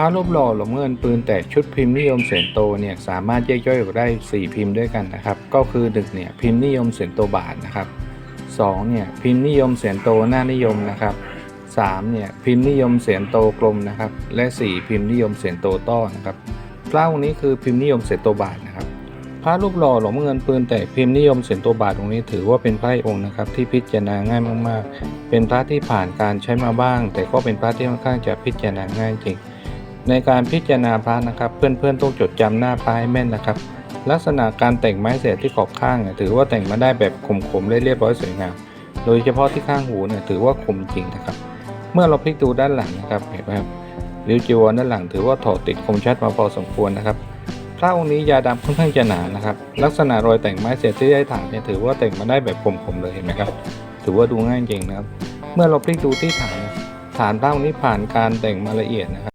ระรูปหล่อหลวงเงินปืนแต่ชุดพิมพ์นิยมเสนโตเนี่ยสามารถแยกย่อยออกได้ 4 พิมพ์ด้วยกันนะครับ ก็คือหนึ่งเนี่ยพิมพ์นิยมเสนโตบาทนะครับสองเนี่ยพิมพ์นิยมเสนโตหน้านิยมนะครับสามเนี่ยพิมพ์นิยมเสนโตกลมนะครับ และสี่พิมพ์นิยมเสนโตต้อนะครับพระองค์นี้คือพิมพ์นิยมเสนโตบาทนะครับ พระรูปหล่อหลวงเงินปืนแต่พิมพ์นิยมเสียนตัวบาทตรงนี้ถือว่าเป็นพระองค์นะครับ ที่พิจารณาง่ายมากๆ เป็นพระที่ผ่านการใช้มาบ้าง แต่ก็เป็นพระที่ค่อนข้างจะพิจารณาง่ายจริง ในการพิจารณาพระนะครับ เพื่อนๆต้องจดจำหน้าพระให้แม่นนะครับ ลักษณะการแต่งไม้เสียที่ขอบข้างเนี่ยถือว่าแต่งมาได้แบบคมๆเรียบร้อยสวยงาม โดยเฉพาะที่ข้างหูเนี่ยถือว่าคมจริงนะครับ เมื่อเราพลิกดูด้านหลังนะครับเห็นไหมครับริ้วจีวรด้านหลังถือว่าถอดติดคมชัดมาพอสมควรนะครับพระองค์นี้ยาดำค่อนข้างจะหนานะครับ ลักษณะรอยแต่งไม้เสียที่ได้ฐานเนี่ยถือว่าแต่งมาได้แบบคมๆเลยเห็นไหมครับ ถือว่าดูง่ายจริงนะครับ เมื่อเราพลิกดูที่ฐาน ฐานพระองค์นี้ผ่านการแต่งมาละเอียดนะครับ